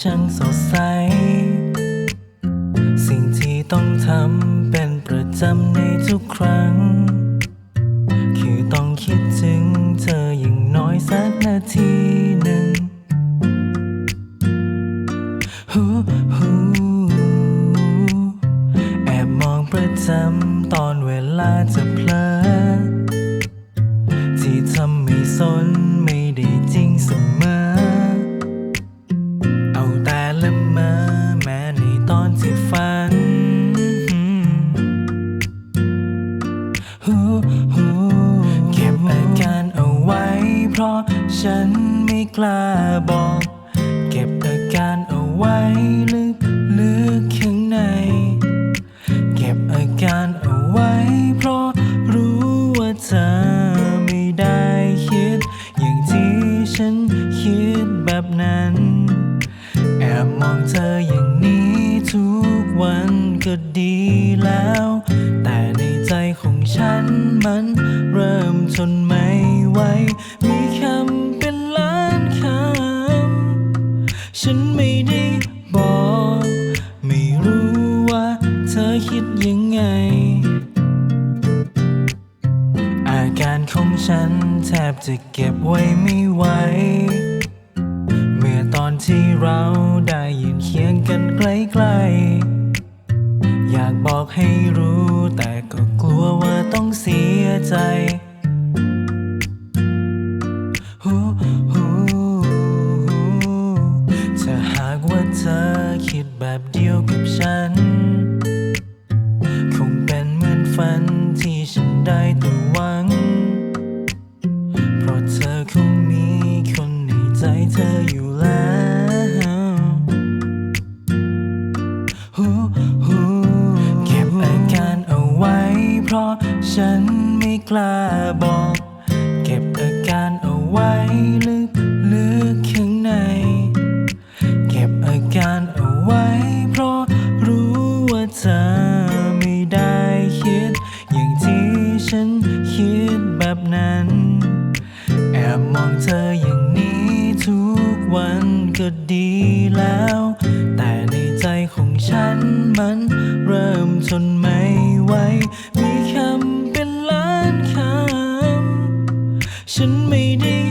ช่างสดใส สิ่งที่ต้องทำเป็นประจำในทุกครั้ง คือต้องคิดถึงเธออย่างน้อยสักนาทีหนึ่งฮูฮูแอบมองประจำตอนเวลาจะเพลอที่ทำไม่สน ฉันไม่กล้าบอก เก็บอาการเอาไว้ลึกลึกข้างใน เก็บอาการเอาไว้ เพราะรู้ว่าเธอไม่ได้คิด อย่างที่ฉันคิดแบบนั้น แอบมองเธออย่างนี้ทุกวันก็ดีแล้ว แต่ในใจของฉันมันเริ่มทนไม่ไหวมี ฉันไม่ได้บอก ไม่รู้ว่าเธอคิดยังไง อาการของฉันแทบจะเก็บไว้ไม่ไหว เมื่อตอนที่เราได้ยืนเคียงกันใกล้ๆ อยากบอกให้รู้แต่ก็กลัวว่าต้องเสียใจ ว่าเธอคิดแบบเดียวกับฉัน คงเป็นเหมือนฝันที่ฉันได้แต่หวัง เพราะเธอคงมีคนในใจเธออยู่แล้วฮูฮูเก็บอาการเอาไว้ เพราะฉันไม่กล้าบอก นคิดแบบนั้น แอบมองเธออย่างนี้ทุกวันก็ดีแล้ว แต่ในใจของฉันมันเริ่มทนไม่ไหว มีคำเป็นล้านคำ ฉันไม่ได้